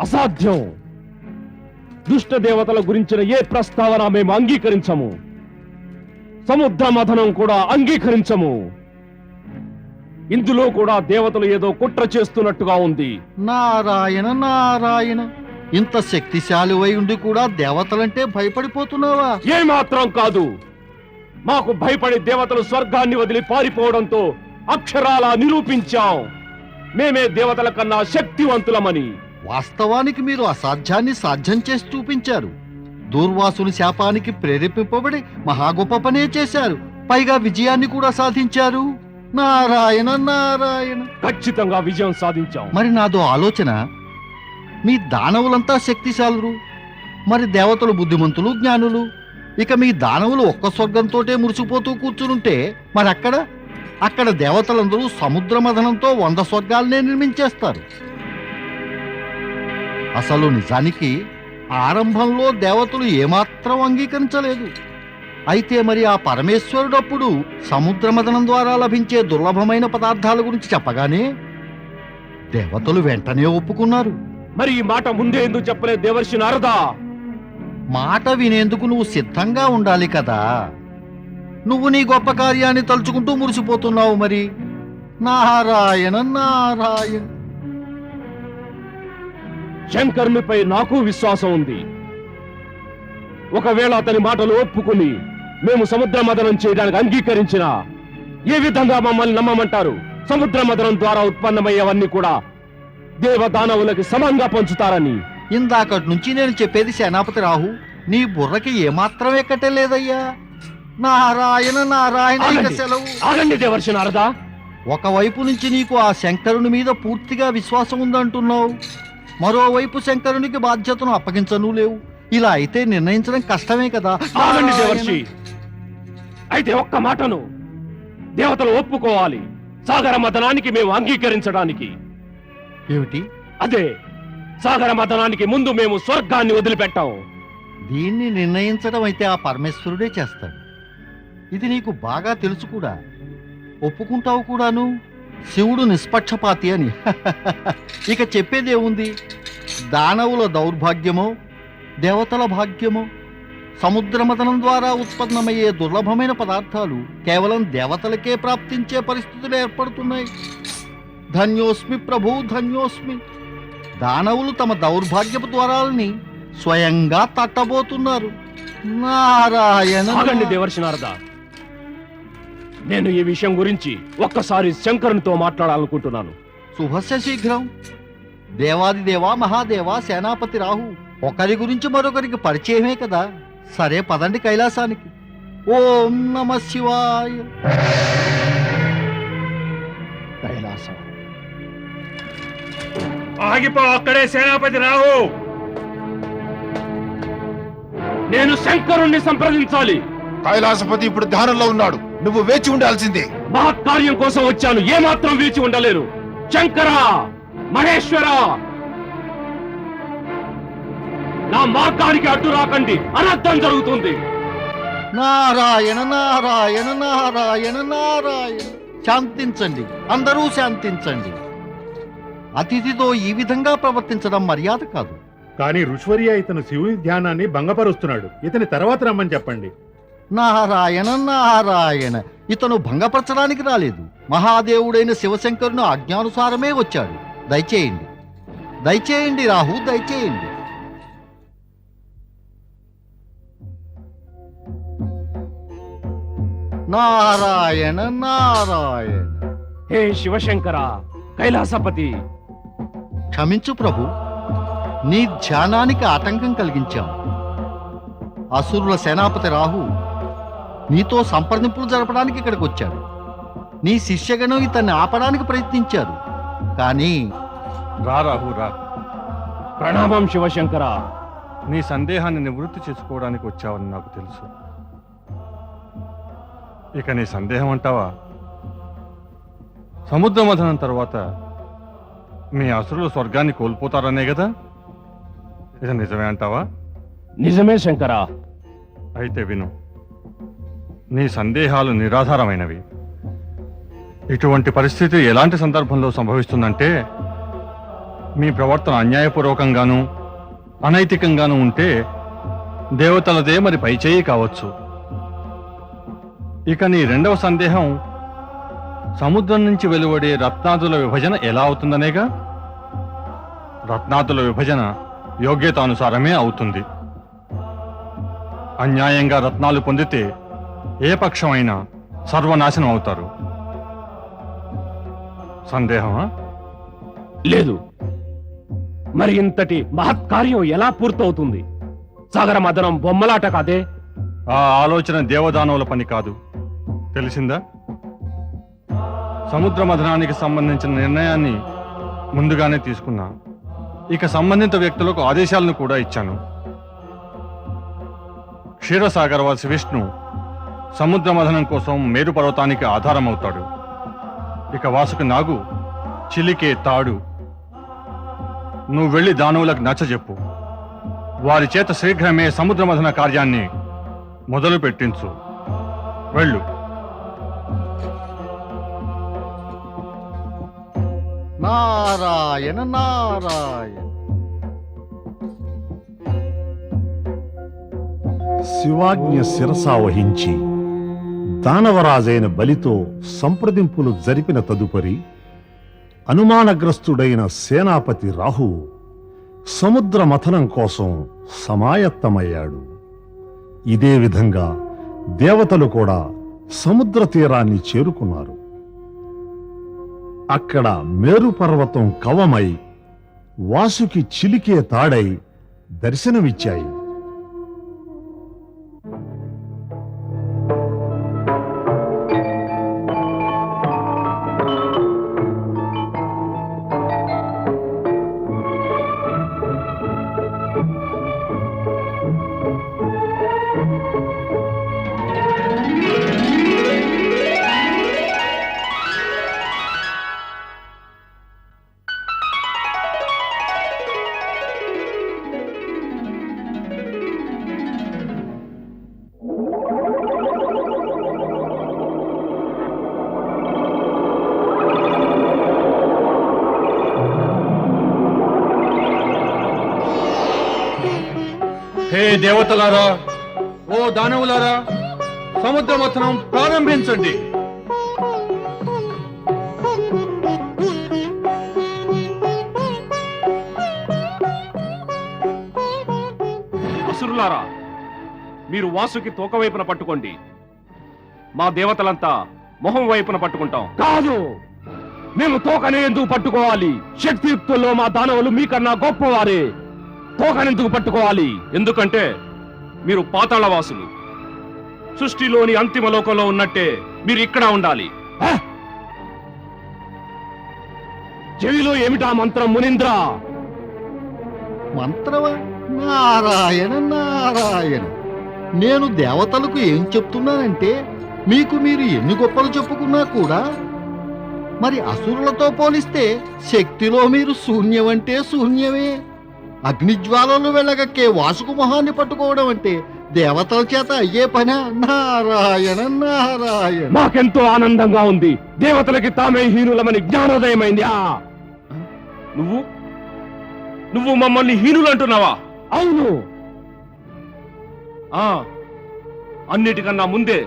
అసాధ్యం. దుష్ట దేవతల గురించిన ఏ ప్రస్తావన మేము అంగీకరించము. సముద్ర మథనం కూడా అంగీకరించము. ఇందులో కూడా దేవతలు ఏదో కుట్ర చేస్తున్నట్టుగా ఉంది. నారాయణ నారాయణ ఇంత శక్తిశాలి అయి ఉండి కూడా దేవతలంటే భయపడిపోతున్నావా? ఏమాత్రం కాదు. మాకు భయపడి దేవతలు స్వర్గాన్ని వదిలి పారిపోవడంతో అక్షరాలా నిరూపించాం. మేమే దేవతల కన్నా శక్తివంతులమని. వాస్తవానికి మీరు అసాధ్యాన్ని సాధ్యం చేసి చూపించారు. దూర్వాసుని శాపానికి ప్రేరేపింపబడి మహా గొప్ప పనే చేశారు. పైగా విజయాన్ని కూడా సాధించారు. నారాయణ నారాయణ. ఖచ్చితంగా విజయం సాధించాం. మరి నాదో ఆలోచన? మీ దానవులంతా శక్తిశాలురు మరి దేవతలు బుద్ధిమంతులు జ్ఞానులు. ఇక మీ దానవులు ఒక్క స్వర్గంతోటే మురిసిపోతూ కూర్చునుంటే మరి అక్కడ అక్కడ దేవతలందరూ సముద్ర మథనంతో వంద స్వర్గాలనే నిర్మించేస్తారు. అసలు నిజానికి ఆరంభంలో దేవతలు ఏమాత్రం అంగీకరించలేదు. అయితే మరి ఆ పరమేశ్వరుడప్పుడు సముద్ర మదనం ద్వారా లభించే దుర్లభమైన పదార్థాల గురించి చెప్పగానే దేవతలు వెంటనే ఒప్పుకున్నారు. మరి ఈ మాట ముందే ఎందుకు చెప్పలేదు దేవర్షి నారదా? మాట వినేందుకు నువ్వు సిద్ధంగా ఉండాలి కదా. నువ్వు నీ గొప్ప కార్యాన్ని తలుచుకుంటూ మురిసిపోతున్నావు మరి. నారాయణ నారాయణ. శంకరునిపై నాకు విశ్వాసం ఉంది. ఒకవేళ అతని మాటలు ఒప్పుకుని మేము సముద్ర మదనం చేయడానికి అంగీకరించిన ఏ విధంగా మమ్మల్ని నమ్మమంటారు? సముద్ర మదనం ద్వారా ఉత్పన్నమయ్యేవన్నీ కూడా దేవదానవులకి సమంగా పంచుతారని. ఇందాకటి నుంచి నేను చెప్పేది సేనాపతి రాహు నీ బుర్రకి ఏమాత్రం ఎక్కటలేదయ్యా. నారాయణ నారాయణ. సెలవు. ఆగండి దేవర్షి నారదా. ఒకవైపు నుంచి నీకు ఆ శంకరుని మీద పూర్తిగా విశ్వాసం ఉందంటున్నావు. మరోవైపు శంకరునికి బాధ్యతను అప్పగించను లేవు. ఇలా అయితే నిర్ణయించడం కష్టమే కదా. దేవర్షి. అయితే ఒక్క మాటను. దేవతలు ఒప్పుకోవాలి. సాగర మదనానికి మేము అంగీకరించడానికి. ఏమిటి? అదే సాగర మదనానికి ముందు మేము స్వర్గాన్ని వదిలిపెట్టాం. దీన్ని నిర్ణయించడం అయితే ఆ పరమేశ్వరుడే చేస్తాడు. ఇది నీకు బాగా తెలుసు కూడా. ఒప్పుకుంటావు కూడాను? శివుడు నిష్పక్షపాతి అని. ఇక చెప్పేదేముంది దానవుల దౌర్భాగ్యమో దేవతల భాగ్యమో సముద్రమదనం ద్వారా ఉత్పన్నమయ్యే దుర్లభమైన పదార్థాలు కేవలం దేవతలకే ప్రాప్తించే పరిస్థితులు ఏర్పడుతున్నాయి. ధన్యోస్మి ప్రభు ధన్యోస్మి. దానవులు తమ దౌర్భాగ్యపు ద్వారాలని స్వయంగా తట్టబోతున్నారు. నారాయణ. ఆగండి దేవర్షి నేను ఈ విషయం గురించి ఒక్కసారి శంకరునితో మాట్లాడాలనుకుంటున్నాను. శుభస్య శీఘ్రం. దేవాది దేవా మహాదేవా సేనాపతి రాహు ఒకరి గురించి మరొకరికి పరిచయమే కదా. సరే పదండి కైలాసానికి. ఓం నమ శివాయ. కైలాసం. ఆగిపో అక్కడే సేనాపతి రావు నేను శంకరుణ్ణి సంప్రదించాలి. కైలాసపతి ఇప్పుడు ధ్యానంలో ఉన్నాడు. నువ్వు వేచి ఉండాల్సిందే. మహత్కార్యం కోసం వచ్చాను. ఏమాత్రం వేచి ఉండలేను. శంకర మహేశ్వర నా మార్గానికి అడ్డు రాకండి. అనర్థం జరుగుతుంది. నారాయణ నారాయణ నారాయణ నారాయణ. శాంతించండి. అందరూ శాంతించండి. అతిథితో ఈ విధంగా ప్రవర్తించడం మర్యాద కాదు. కానీ ఋషువర్య ఇతను శివుని ధ్యానాన్ని భంగపరుస్తున్నాడు. ఇతని తర్వాత రమ్మని చెప్పండి. నారాయణ నారాయణ. ఇతను భంగపరచడానికి రాలేదు. మహాదేవుడైన శివశంకరుని ఆజ్ఞానుసారమే వచ్చాడు. దయచేయండి. దయచేయండి రాహు దయచేయండి. నారాయణ నారాయణ. హే శివశంకర కైలాసపతి. క్షమించు ప్రభు నీ ధ్యానానికి ఆటంకం కలిగించాం. అసురుల సేనాపతి రాహు నీతో సంప్రదింపులు జరపడానికి ఇక్కడికి వచ్చాడు. నీ శిష్యగణం ఇతన్ని ఆపడానికి ప్రయత్నించారు. కానీ రా రాహు రా. ప్రణామం శివశంకర. నీ సందేహాన్ని నివృత్తి చేసుకోవడానికి వచ్చావని నాకు తెలుసు. ఇక నీ సందేహం అంటావా? సముద్ర మథనం తర్వాత మీ అసురులు స్వర్గాన్ని కోల్పోతారనే కదా? ఇది నిజమే అంటావా? నిజమే శంకర. అయితే విను. నీ సందేహాలు నిరాధారమైనవి. ఇటువంటి పరిస్థితి ఎలాంటి సందర్భంలో సంభవిస్తుందంటే మీ ప్రవర్తన అన్యాయపూర్వకంగాను అనైతికంగాను ఉంటే దేవతలదే మరి పైచేయి కావచ్చు. ఇక నీ రెండవ సందేహం సముద్రం నుంచి వెలువడే రత్నాదుల విభజన ఎలా అవుతుందనేగా? రత్నాదుల విభజన యోగ్యతానుసారమే అవుతుంది. అన్యాయంగా రత్నాలు పొందితే ఏ పక్షమైనా సర్వనాశనం అవుతారు. సందేహమా? లేదు. మరి ఇంతటి మహత్కార్యం ఎలా పూర్తవుతుంది? సాగర మదనం బొమ్మలాట కాదే? ఆ ఆలోచన దేవదానవుల పని కాదు. తెలిసిందా? సముద్ర మథనానికి సంబంధించిన నిర్ణయాన్ని ముందుగానే తీసుకున్నా. ఇక సంబంధిత వ్యక్తులకు ఆదేశాలను కూడా ఇచ్చాను. క్షీరసాగరవాసి విష్ణు సముద్ర మథనం కోసం మేరు పర్వతానికి ఆధారం అవుతాడు ఇక వాసుకు నాగు చిలికే తాడు. నువ్వు వెళ్ళి దానవులకు నచ్చజెప్పు వారి చేత శీఘ్రమే సముద్ర మథన కార్యాన్ని మొదలు పెట్టించు. వెళ్ళు. నారాయణ నారాయణ. శివాజ్ఞ శిరసా వహించి దానవరాజైన బలితో సంప్రదింపులు జరిపిన తదుపరి అనుమానగ్రస్తుడైన సేనాపతి రాహువు సముద్ర మథనం కోసం సమాయత్తమయ్యాడు. ఇదే విధంగా దేవతలు కూడా సముద్ర తీరాన్ని చేరుకున్నారు. అక్కడ మేరు పర్వతం కవమై వాసుకి చిలికే తాడై దర్శనమిచ్చాయి. దేవతలారా ఓ దానవులారా సముద్ర మథనం ప్రారంభించండి. అసురులారా మీరు వాసుకి తోక వైపున పట్టుకోండి. మా దేవతలంతా మొహం వైపున పట్టుకుంటాం. కాదు! మేము తోకనే ఎందుకు పట్టుకోవాలి? శక్తియుక్తుల్లో మా దానవులు మీకన్నా గొప్పవారే. తోకనెందుకు పట్టుకోవాలి? ఎందుకంటే మీరు పాతాళవాసులు. సృష్టిలోని అంతిమ లోకంలో ఉన్నట్టే మీరు ఇక్కడ ఉండాలి! చెవిలో ఏమిటా మంత్రం మునింద్ర? మంత్రమా? నారాయణ నారాయణ. నేను దేవతలకు ఏం చెప్తున్నానంటే మీకు మీరు ఎన్ని గొప్పలు చెప్పుకున్నా కూడా మరి అసురులతో పోలిస్తే శక్తిలో మీరు శూన్యం అంటే శూన్యమే. అగ్నిజ్వాలలు వెళ్ళగక్కే వాసుకు మొహాన్ని పట్టుకోవడం అంటే దేవతల చేత అయ్యే పని? నారాయణ నారాయణ. మాకెంతో ఆనందంగా ఉంది. దేవతలకి తామే హీనులమని జ్ఞానోదయమైంది. ఆ! నువ్వు? నువ్వు మమ్మల్ని హీనులు అంటున్నావా అవును. ఆ! అన్నిటికన్నా ముందే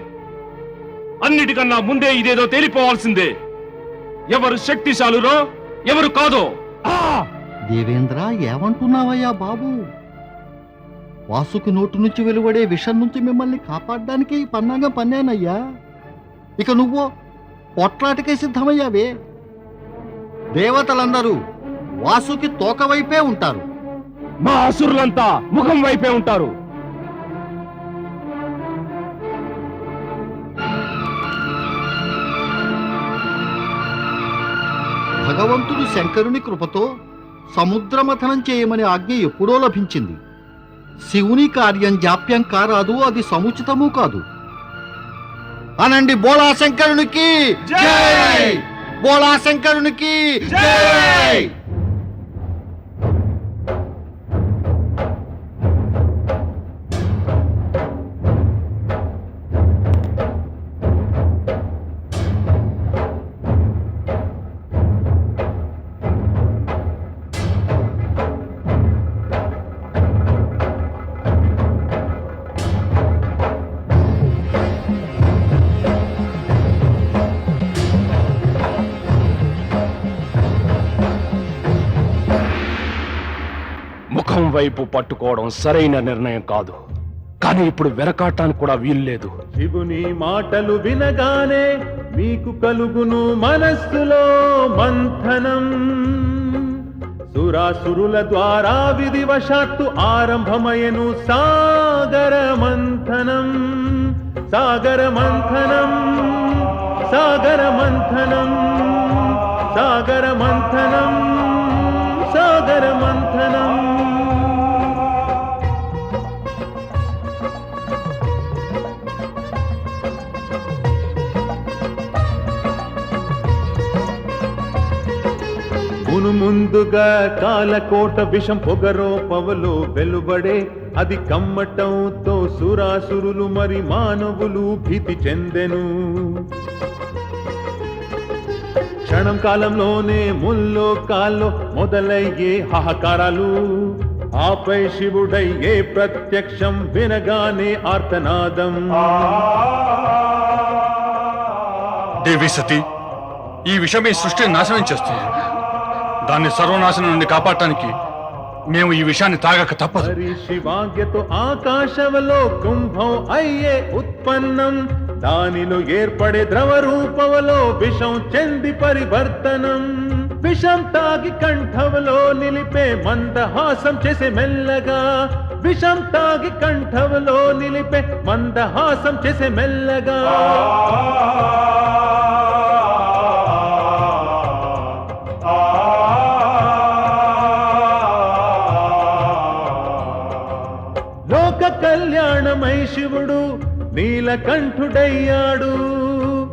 అన్నిటికన్నా ముందే ఇదేదో తేలిపోవాల్సిందే. ఎవరు శక్తిశాలురో ఎవరు కాదో. ఆ! దేవేంద్ర ఏమంటున్నావయ్యా బాబు? వాసుకి నోటు నుంచి వెలువడే విషం నుంచి మిమ్మల్ని కాపాడడానికి పన్నాగం పన్నానయ్యా. ఇక నువ్వు పొట్లాటకే సిద్ధమయ్యావే. దేవతలందరూ వాసుకి తోక వైపే ఉంటారు. మా అసురులంతా ముఖం వైపే ఉంటారు. భగవంతుడు శంకరుని కృపతో సముద్రమథనం చేయమని ఆజ్ఞ ఎప్పుడో లభించింది. శివుని కార్యం జాప్యం కారాదు అది సముచితము కాదు. అనండి బోళా శంకరునికి జై! వైపు పట్టుకోవడం సరైన నిర్ణయం కాదు. కానీ ఇప్పుడు వెనకాటానికి కూడా వీల్లేదు శివుని మాటలు వినగానే మీకు కలుగును మనస్సులో మంథనం. సురాసురుల ద్వారా విధివశాత్తు ఆరంభమయను సాగర మంథనం. సాగర మంథనం సాగర మంథనం సాగర మంథనం సాగర మంథనం. మును ముందుగా కాలకోట విషం పొగరో పవలో వెలువడే. అది కమ్మటంతో సురాసురులు మరి మానవులు భీతి చెందెను. క్షణం కాలంలోనే ముల్లో కాల్లో మొదలయ్యే హాహకారాలు. ఆపై శివుడయ్యే ప్రత్యక్షం వినగానే ఆర్తనాదం. దేవి సతీ ఈ విషమే సృష్టి సృష్టిని నాశనం చేస్తుంది. దాన్ని సర్వనాశనం నుండి కాపాడటానికి మేము ఈ విషయాన్ని తాగక తప్పదు. శివాగ్యతో ఆకాశంలో కుంభం అయ్యే ఉత్పన్నం దానిలో ఏర్పడే ద్రవ రూపంలో విషం చెంది పరివర్తనం. విషం తాగి కంఠంలో నిలిపే మందహాసం చేసే మెల్లగా విషం తాగి కంఠంలో నిలిపే మందహాసం చేసే మెల్లగా. శివుడు నీలకంఠుడయ్యాడు.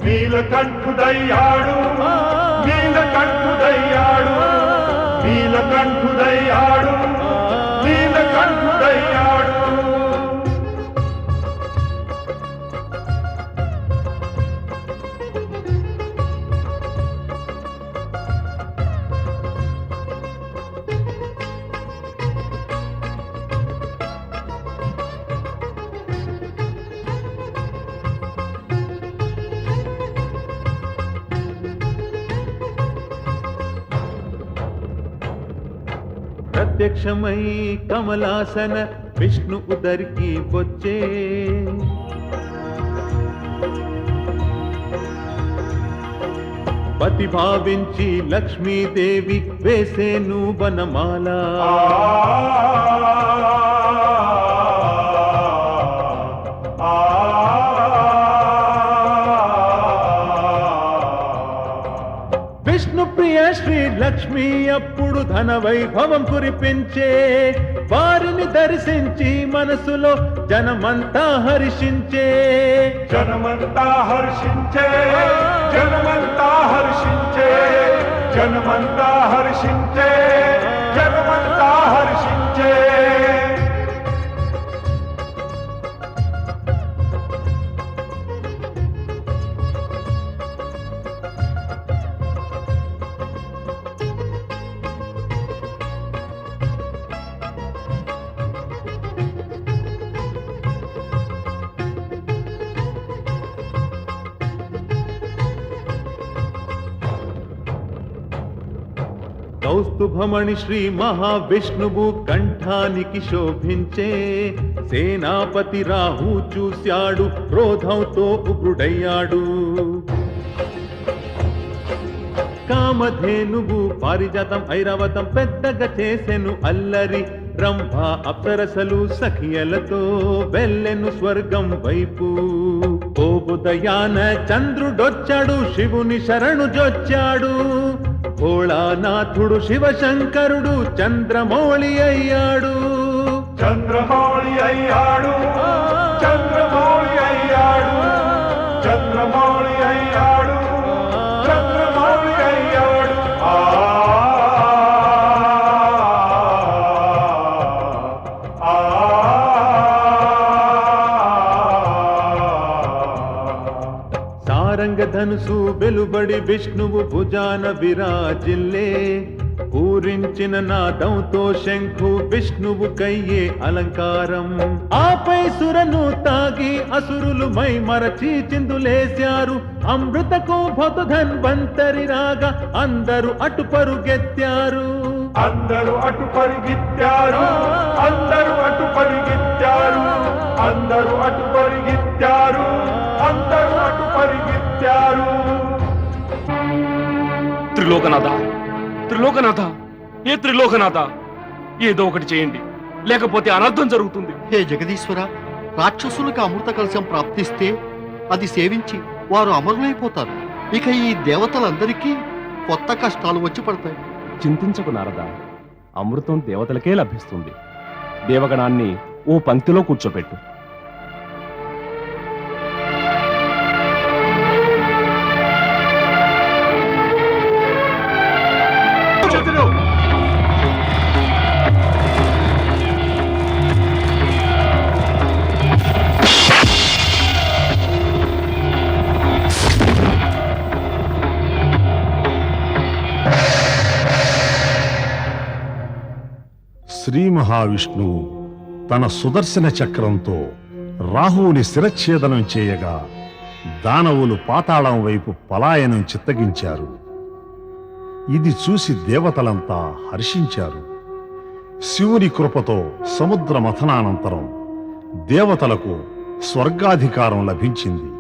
నీలకంఠుడయ్యాడు. నీలకంఠుడయ్యాడు. నీలకంఠుడయ్యాడు. నీలకంఠుడయ్యాడు. ప్రత్యక్షమై కమలాసన విష్ణు ఉదరికి వచ్చే. ప్రతిభావించి లక్ష్మీదేవి వేసేను వనమాల. విష్ణు ప్రియ శ్రీ లక్ష్మీ అప్పుడు ధన వైభవం కురిపించే వారిని దర్శించి మనసులో జనమంతా హర్షించే. జనమంతా హర్షించే జనమంతా హర్షించే జనమంతా హర్షించే జనమంతా హర్షించే. శుభమణి శ్రీ మహావిష్ణువు కంఠానికి శోభించే సేనాపతి రాహు చూశాడు క్రోధంతో ఉగ్రుడయ్యాడు. కామధేనువు పారిజాతం ఐరావతం పెద్దగా చేసెను అల్లరి రంభ అప్సరసలు సఖియలతో వెళ్ళెను స్వర్గం వైపు. ఓ ఉదయాన చంద్రుడొచ్చాడు శివుని శరణు జొచ్చాడు. భోళానాథుడు శివశంకరుడు చంద్రమౌళి అయ్యాడు. చంద్రమౌళి అయ్యాడు. చంద్రమౌళి ధనుసు వెలుబడి విష్ణువు భుజాన విరాజిల్లే. పూరించిన నాదంతో శంఖు విష్ణువు కయ్యే అలంకారం. ఆపై సురను తాగి అసురులు మై మరచి చిందులేశారు. అమృతకు భొతధన్వంతరి రాగా అందరూ అటు పరుగెత్తారు అందరూ అటు పరిగెత్తారు అందరూ అటు పరిగెత్తారు అందరూ అటు పరిగెత్తారు అందరూ అటు పరిగెత్తారు త్రిలోకనాథ త్రిలోకనాథ ఏ త్రిలోకనాథ? ఏదో ఒకటి చేయండి. లేకపోతే అనర్థం జరుగుతుంది. హే జగదీశ్వర రాక్షసులకు అమృత కలశం ప్రాప్తిస్తే అది సేవించి వారు అమరులైపోతారు. ఇక ఈ దేవతలందరికీ కొత్త కష్టాలు వచ్చి పడతాయి. చింతించకు నారద అమృతం దేవతలకే లభిస్తుంది. దేవగణాన్ని ఓ పంక్తిలో కూర్చోపెట్టు. మహావిష్ణువు తన సుదర్శన చక్రంతో రాహువుని శిరచ్ఛేదనం చేయగా దానవులు పాతాళం వైపు పలాయనం చిత్తగించారు. ఇది చూసి దేవతలంతా హర్షించారు. శివుని కృపతో సముద్ర మథనానంతరం దేవతలకు స్వర్గాధికారం లభించింది.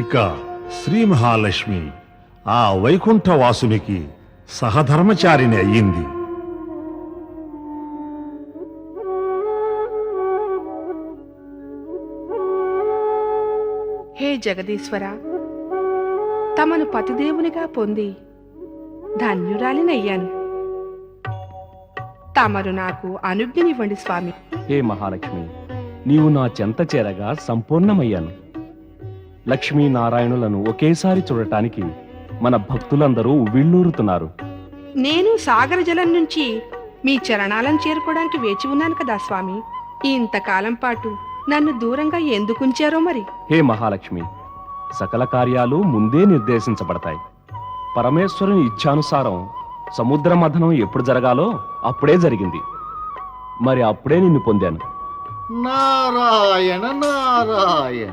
ఇక శ్రీ మహాలక్ష్మి ఆ వైకుంఠవాసునికి సహధర్మచారిని అయ్యింది. జగదీశ్వర. తమను పతిదేవునిగా పొంది ధన్యురాలినయ్యాను. తమరు నాకు అనుజ్ఞనివ్వండి స్వామి. హే మహాలక్ష్మి నీవు నా చెంత చేరగా సంపూర్ణమయ్యాను. లక్ష్మీనారాయణులను ఒకేసారి చూడటానికి మన భక్తులందరూ ఉవ్విళ్ళూరుతున్నారు నేను సాగర జలం నుంచి మీ చరణాలను చేరుకోవడానికి వేచి ఉన్నాను కదా స్వామి. ఇంతకాలం పాటు నన్ను దూరంగా ఎందుకుంచారో మరి? హే మహాలక్ష్మి సకల కార్యాలు ముందే నిర్దేశించబడతాయి. పరమేశ్వరుని ఇచ్ఛానుసారం సముద్ర మథనం ఎప్పుడు జరగాలో అప్పుడే జరిగింది. మరి అప్పుడే నిన్ను పొందాను. నారాయణ నారాయణ.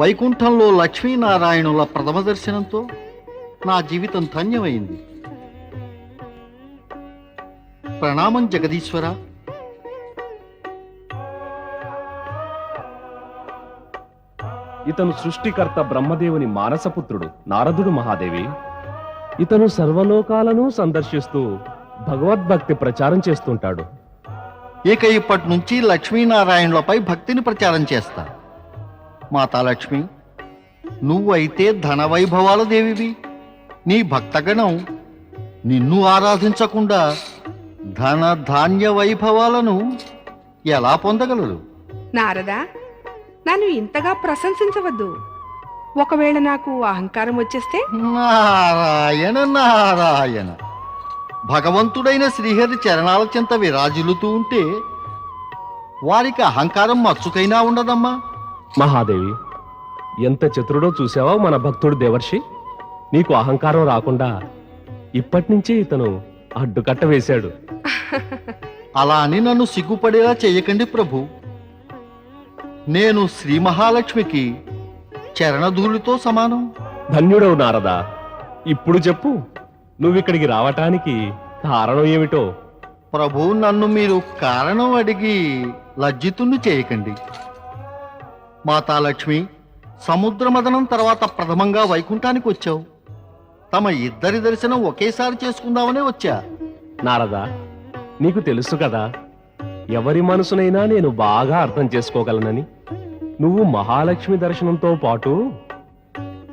వైకుంఠంలో లక్ష్మీనారాయణుల ప్రథమ దర్శనంతో నా జీవితం ధన్యమైంది. ప్రణామం జగదీశ్వర. ఇతను సృష్టికర్త బ్రహ్మదేవుని మానసపుత్రుడు నారదుడు మహాదేవి. ఇతను సర్వలోకాలను సందర్శిస్తూ భగవద్భక్తి ప్రచారం చేస్తుంటాడు. ఇక ఇప్పటి నుంచి లక్ష్మీనారాయణులపై భక్తిని ప్రచారం చేస్తా. మాతాలక్ష్మి నువ్వైతే ధన వైభవాల దేవివి. నీ భక్తగణం నిన్ను ఆరాధించకుండా ధన ధాన్య వైభవాలను ఎలా పొందగలరు? నారదా నన్ను ఇంతగా ప్రశంసించవద్దు. ఒకవేళ నాకు అహంకారం వచ్చేస్తే? నారాయణ నారాయణ. భగవంతుడైన శ్రీహరి చరణాల చెంత విరాజిల్లుతూ ఉంటే వారికి అహంకారం మచ్చుకైనా ఉండదమ్మా. మహాదేవి ఎంత చతురుడో చూసావా మన భక్తుడు దేవర్షి? నీకు అహంకారం రాకుండా ఇప్పటి నుంచే ఇతను అడ్డుకట్ట వేశాడు. అలా అని నన్ను సిగ్గుపడేలా చేయకండి ప్రభు. నేను శ్రీ మహాలక్ష్మికి చరణధూళితో సమానం. ధన్యుడవు నారదా. ఇప్పుడు చెప్పు నువ్విక్కడికి రావటానికి కారణం ఏమిటో? ప్రభు నన్ను మీరు కారణం అడిగి లజ్జితుణ్ణి చేయకండి. మాతాలక్ష్మి సముద్ర మదనం తర్వాత ప్రథమంగా వైకుంఠానికి వచ్చావు. తమ ఇద్దరి దర్శనం ఒకేసారి చేసుకుందామనే వచ్చా. నారదా నీకు తెలుసు కదా ఎవరి మనసునైనా నేను బాగా అర్థం చేసుకోగలనని. నువ్వు మహాలక్ష్మి దర్శనంతో పాటు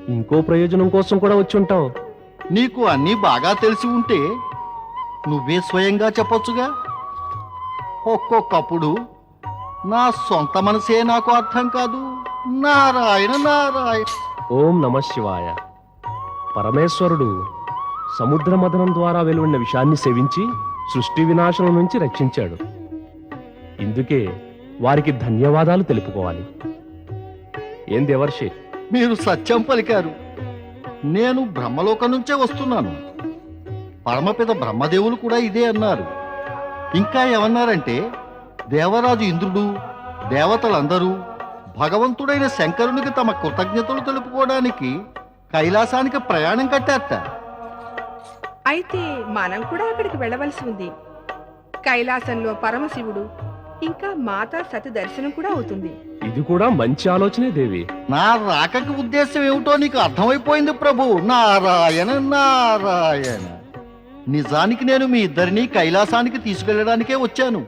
ఇంకో ప్రయోజనం కోసం కూడా వచ్చి ఉంటావు. నీకు అన్నీ బాగా తెలిసి ఉంటే నువ్వే స్వయంగా చెప్పొచ్చుగా. ఒక్కొక్కప్పుడు నా సొంత మనసే నాకు అర్థం కాదు. నారాయణ నారాయణ. ఓం నమ శివాయ. పరమేశ్వరుడు సముద్ర మదనం ద్వారా వెలువడిన విషాన్ని సేవించి సృష్టి వినాశనం నుంచి రక్షించాడు. ఇందుకే వారికి ధన్యవాదాలు తెలుపుకోవాలి. ఏం దేవర్షి? మీరు సత్యం పలికారు. నేను బ్రహ్మలోకం నుంచే వస్తున్నాను. పరమపిత బ్రహ్మదేవులు కూడా ఇదే అన్నారు. ఇంకా ఏమన్నారంటే దేవరాజు ఇంద్రుడు దేవతలందరూ భగవంతుడైన శంకరునికి తమ కృతజ్ఞతలు తెలుపుకోవడానికి కైలాసానికి ప్రయాణం కట్టారట. అయితే మనం కూడా అక్కడికి వెళ్ళవలసి ఉంది. కైలాసంలో పరమశివుడు ఇంకా మాతా సతి దర్శనం కూడా అవుతుంది. ఇది కూడా మంచి ఆలోచనే దేవి. నా రాకకి ఉద్దేశం ఏమిటో నీకు అర్థమైపోయింది ప్రభు. నారాయణ నారాయణ. నిజానికి నేను మీ ఇద్దరిని కైలాసానికి తీసుకెళ్ళడానికే వచ్చాను.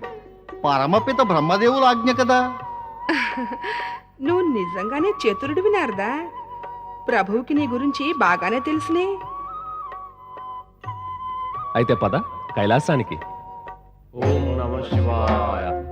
పరమపిత బ్రహ్మదేవుల ఆజ్ఞ కదా. నువ్వు నిజంగానే చతురుడివి నారదా? ప్రభువుకి నీ గురించి బాగానే తెలుసునే. అయితే పద కైలాసానికి. ఓం నమ శివాయ.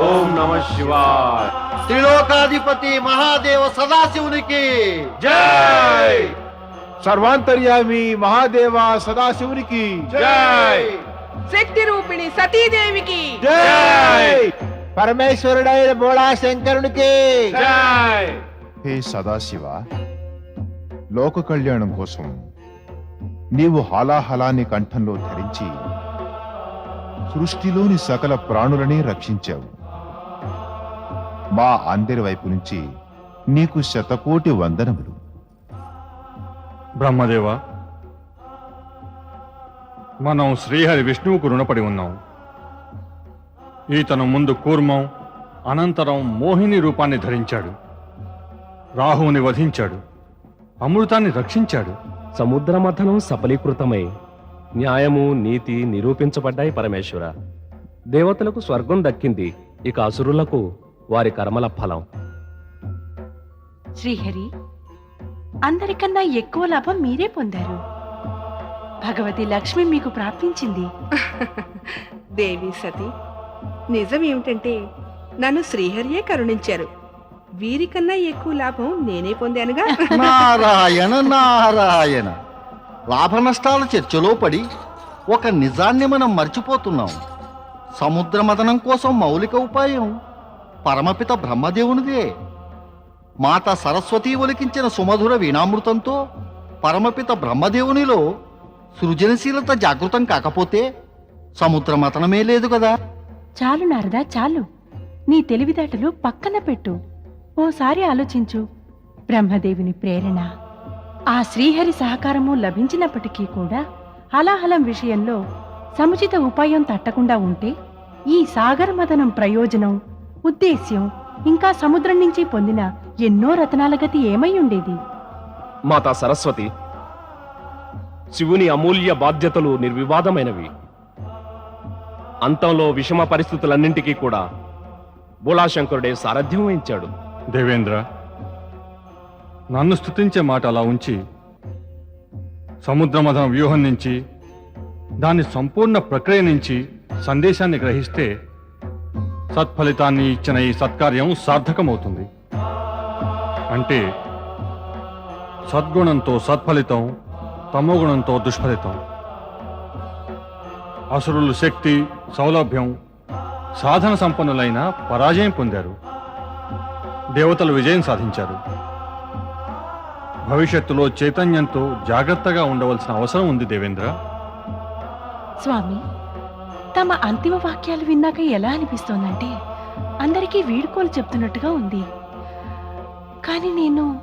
ఓం నమ శివాయ. త్రిలోకాధిపతి మహాదేవ సదాశివునికి జై! సర్వాంతర్యామి మహాదేవ సదాశివునికి జై! శక్తి రూపిణి సతీదేవికి జై! పరమేశ్వరుడైన బోళా శంకరునికి జై! హే సదాశివ లోక కళ్యాణం కోసం నీవు హాలాహలాన్ని కంఠంలో ధరించి సృష్టిలోని సకల ప్రాణులని రక్షించావు. మా అందరి వైపు నుంచి నీకు శతకోటి వందనములు. బ్రహ్మదేవ మనం శ్రీహరి విష్ణువుకు రుణపడి ఉన్నాం. ఈతను ముందు కూర్మం అనంతరం మోహిని రూపాన్ని ధరించాడు. రాహువుని వధించాడు. అమృతాన్ని రక్షించాడు. సముద్ర మథనం సఫలీకృతమై. న్యాయము నీతి నిరూపించబడ్డాయి పరమేశ్వర. దేవతలకు స్వర్గం దక్కింది. ఇక అసురులకు వారి కర్మల ఫలం. శ్రీహరి అందరికన్నా ఎక్కువ లాభం మీరే పొందారు. భగవతి లక్ష్మి మీకు ప్రాప్తించింది. దేవి సతి నిజం ఏమిటంటే నన్ను శ్రీహరియే కరుణించారు. వీరికన్నా ఎక్కువ లాభం నేనే పొందానుగా? నారాయణ నారాయణ. లాభ నష్టాల చర్చలో పడి ఒక నిజాన్ని మనం మర్చిపోతున్నాం. సముద్ర మదనం కోసం మౌలిక ఉపాయం. పరమపిత బ్రహ్మదేవునిదే. మాత సరస్వతి ఒలికించిన సుమధుర వీణామృతంతో పరమపిత బ్రహ్మదేవునిలో సృజనశీలత జాగృతం కాకపోతే సముద్రమతనమే లేదు కదా. చాలు నారదా చాలు. నీ తెలివితేటలు పక్కన పెట్టు. ఓసారి ఆలోచించు. బ్రహ్మదేవుని ప్రేరణ ఆ శ్రీహరి సహకారము లభించినప్పటికీ కూడా హలాహలం విషయంలో సముచిత ఉపాయం తట్టకుండా ఉంటే ఈ సాగర మదనం ప్రయోజనం ఉద్దేశ్యం ఇంకా సముద్రం నుంచి పొందిన ఎన్నో రతనాల గతి ఏమై ఉండేది? మాతా సరస్వతి శివుని అమూల్య బాధ్యతలు నిర్వివాదమైనవి. అంతంలో విషమ పరిస్థితులన్నింటికీ కూడా బోళాశంకరుడే సారథ్యం వహించాడు. దేవేంద్ర నన్ను స్తుతించే మాట అలా ఉంచి సముద్రమథన వ్యూహం నుంచి దాని సంపూర్ణ ప్రక్రియ నుంచి సందేశాన్ని గ్రహిస్తే సత్ఫలితాన్ని ఇచ్చిన ఈ సత్కార్యం సార్థకమవుతుంది. అంటే సద్గుణంతో సత్ఫలితం తమోగుణంతో దుష్ఫలితం. అసురులు శక్తి సౌలభ్యం సాధన సంపన్నులైన పరాజయం పొందారు. దేవతలు విజయం సాధించారు. భవిష్యత్తులో చైతన్యంతో జాగ్రత్తగా ఉండవలసిన అవసరం ఉంది దేవేంద్ర. స్వామి తమ అంతిమ వాక్యాలు విన్నాక ఎలా అనిపిస్తోందంటే అందరికీ వీడుకోలు చెప్తున్నట్టుగా ఉంది. కానీ నేను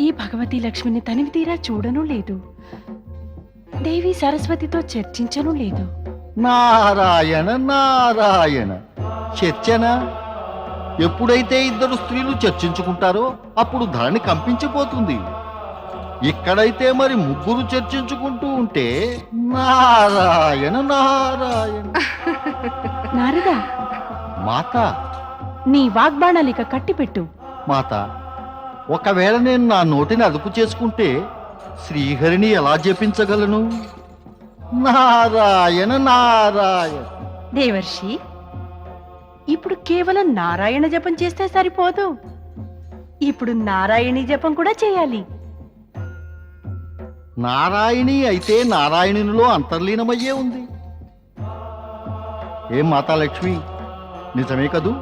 ఈ భగవతి లక్ష్మిని తనివి తీరా చూడను లేదు. దేవి సరస్వతితో చర్చించను లేదు. నారాయణ నారాయణ. చర్చన? ఎప్పుడైతే ఇద్దరు స్త్రీలు చర్చించుకుంటారో అప్పుడు ధరణి కంపించిపోతుంది ఇక్కడైతే మరి ముగ్గురు చర్చించుకుంటూ ఉంటే నారాయణ నారాయణ. నారదా. మాత. నీ వాగ్బాణాలిక కట్టిపెట్టు. మాత ఒకవేళ నేను నా నోటిని అదుపు చేసుకుంటే శ్రీహరిని ఎలా జపించగలను? నారాయణ నారాయణ. దేవర్షి ఇప్పుడు కేవలం నారాయణ జపం చేస్తే సరిపోదు. ఇప్పుడు నారాయణి జపం కూడా చేయాలి. నారాయణి అయితే నారాయణునిలో అంతర్లీనమయ్యే ఉంది. ఏం మాతా లక్ష్మి? నిజమే కదూ?